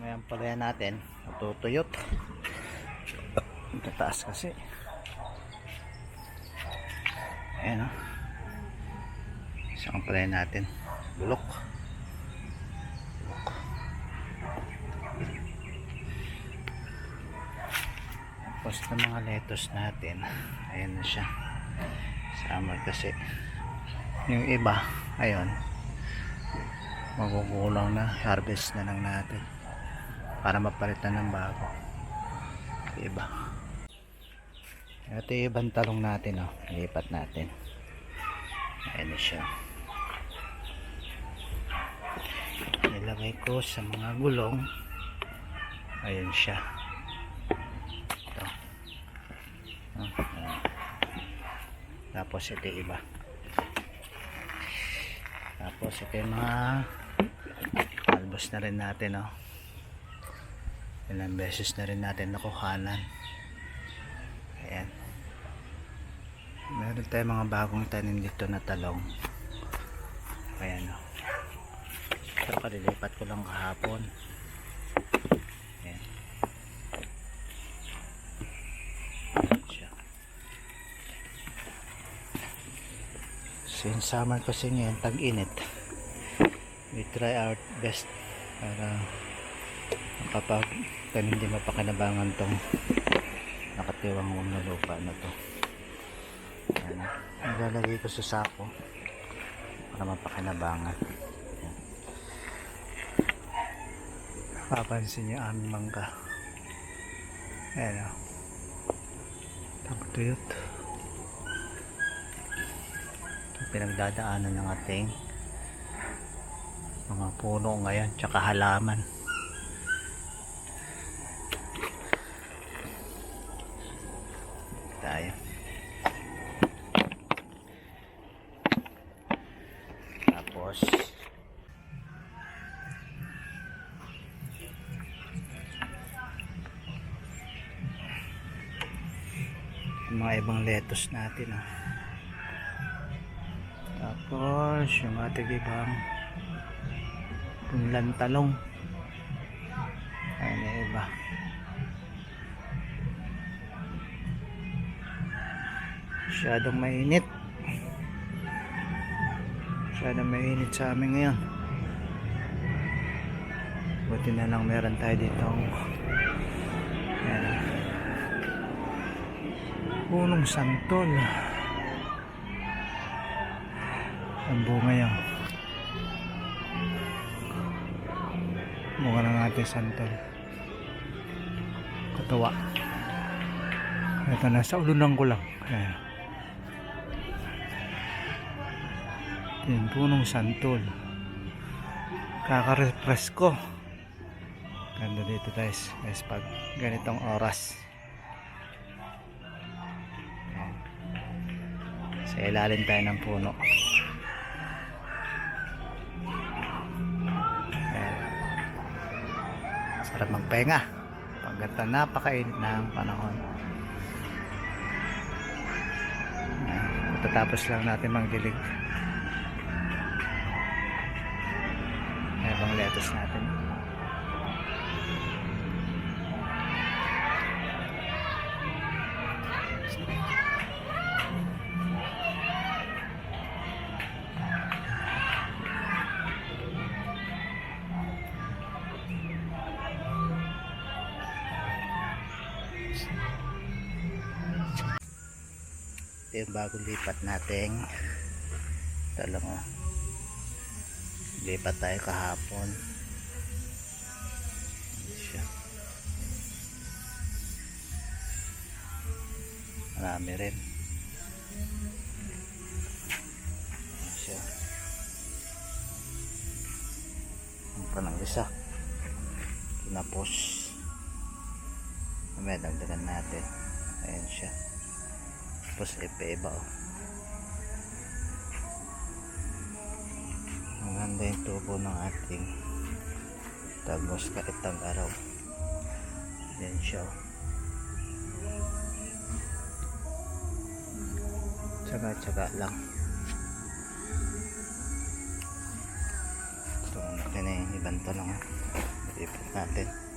Ngayon pala yan natin, natutuyot. Tataas kasi. Ayan o. Isang pala yan natin. Bulok. Bulok. Tapos ng mga lettuce natin, ayan na siya. Summer kasi. Yung iba, ayun, magugulang na harvest na lang natin para mapalitan ng bago. Iba ito yung ibang talong natin oh. lipat natin. Ayan siya. Nilagay ko sa mga gulong. Ayun siya. Ito. Oh, ayan. tapos ito iba. Tapos ito yung mga albos na rin natin oh. Ilang beses na rin natin nakuhanan. Ayan. Meron tayong mga bagong tanim dito na talong. Ayan oh. ito kalilipat ko lang kahapon. Ayan. Since summer kasi ngayon tag-init. We try our best para kapag tanim hindi mapakinabangan tong nakatiwang na lupa na to. Ayan. nilalagay ko sa sako para mapakinabangan. Ayan. papansin niyo aming mangga. Ayan o tagtuyot ito pinagdadaanan ng ating mga puno ngayon tsaka halaman yung mga ibang lettuce natin ah. tapos yung ating ibang punlan talong. Ayun na iba. Masyadong mainit. Masyadong mainit sa amin ngayon. Buti na lang meron tayo dito ayan punong santol ang bunga yan bunga ng ating santol katawa ito nasa ulunan ko lang ayan Yan, punong santol. Kaka-refresh ko. Ganda dito guys. Guys, pag ganitong oras. Sa ilalim tayo ng puno. Yan. Sarap magpahinga. Pagkata napakainit na ang panahon. Yan. Matatapos lang natin magdilig. Ibang lettuce natin. Ito yung bagong lipat nating talong oh. Lipat tayo kahapon. Marami rin. Siya. Ang pa ng isa. Kinapos. Mamaya dagdagan natin. Tapos ipa-iba oh. maganda yung tubo ng ating tagos kahit tag araw yan siya tsaga tsaga lang ito na yung ibang talong ha. Ipot natin.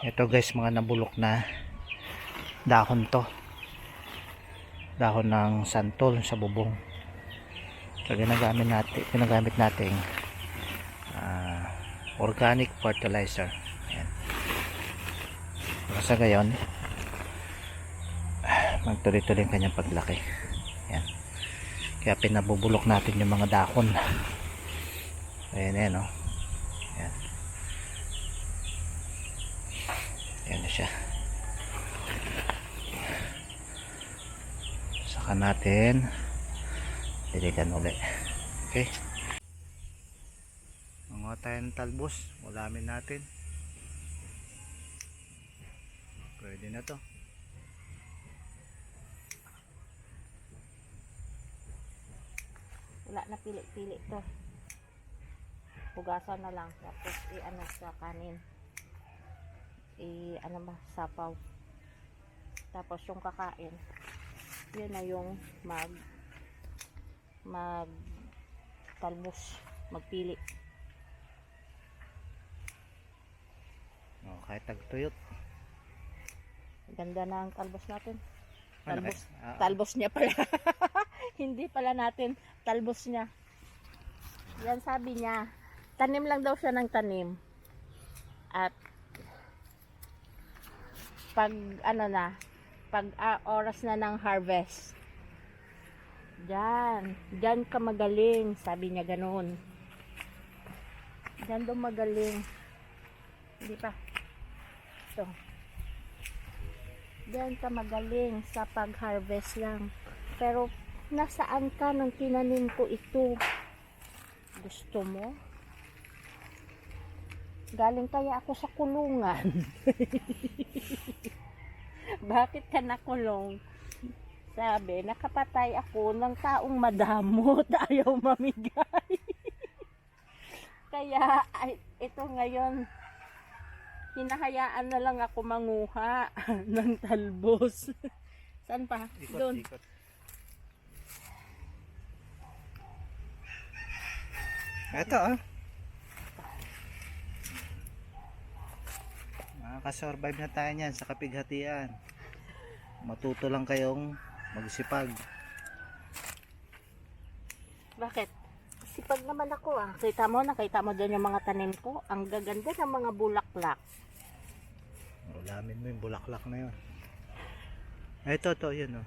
Ito guys mga nabulok na dahon to. Dahon ng santol sa bubong. So ginagamit natin ginagamit natin ah, organic fertilizer. Ayan. Basta gayon magtuloy-tuloy ang kanyang paglaki. Ayan. kaya pinabubulok natin yung mga dahon. Ayan ayan o ayan ayan na siya. Saka natin. Diligan uli okay. Mga tayo ng talbos ulamin natin. Pwede na to. Wala na pili-pili to. Pugasan na lang. Tapos i-ano sa kanin. I-ano ba? Sapaw. Tapos yung kakain. Yun na yung mag mag talbos. Magpili. oh, kahit tagtuyot Ganda na ang talbos natin. Ano Talbos. Ah, Talbos niya pala. Hindi pala natin. Talbos niya. Yan sabi niya. Tanim lang daw siya ng tanim. At pag ano na, pag ah, oras na ng harvest. Diyan. Diyan ka magaling. Sabi niya ganun. Diyan daw magaling. Hindi pa. Ito. Diyan ka magaling sa pag-harvest lang. Pero, nasaan ka nung tinanim ko ito? Gusto mo? Galing kaya ako sa kulungan. Bakit ka nakulong? Sabi, nakapatay ako ng taong madamot. Ayaw mamigay. kaya, ay, ito ngayon, hinahayaan na lang ako manguha ng talbos. Saan pa? ikot, Doon. ikot. Ito ah. Makakasurvive na tayo niyan sa kapighatian. Matuto lang kayong magsipag. Bakit? Sipag naman ako ah. Kita mo, nakita mo dyan yung mga tanim ko. Ang gaganda ng mga bulaklak. Ulamin mo yung bulaklak na yun. Ito, ito, yun oh.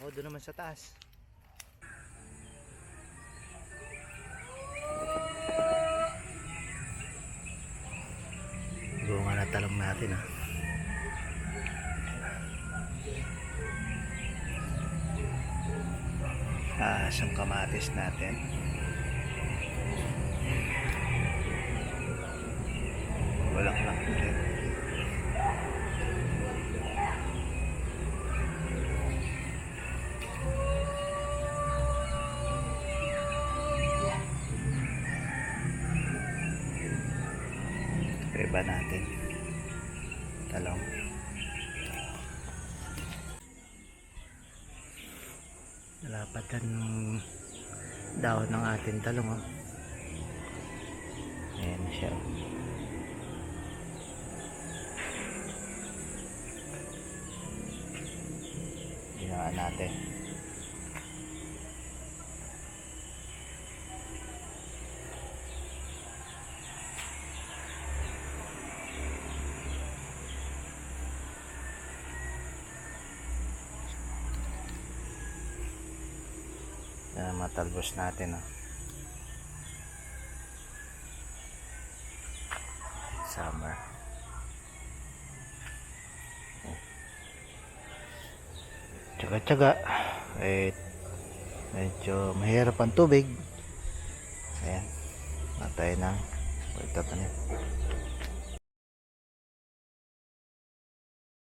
Oh, doon naman sa taas. Talong natin ah. Taas ang kamatis natin. Bulaklak na rin. Nalapatan ng dahon ng ating talong. Oh. Ayan na siya. Hinaan natin. Yan ang matalbos natin. Oh. Summer. Tsaga-tsaga. Eh, medyo mahirap ang tubig. Ayan. Matay na. Pagtatanim.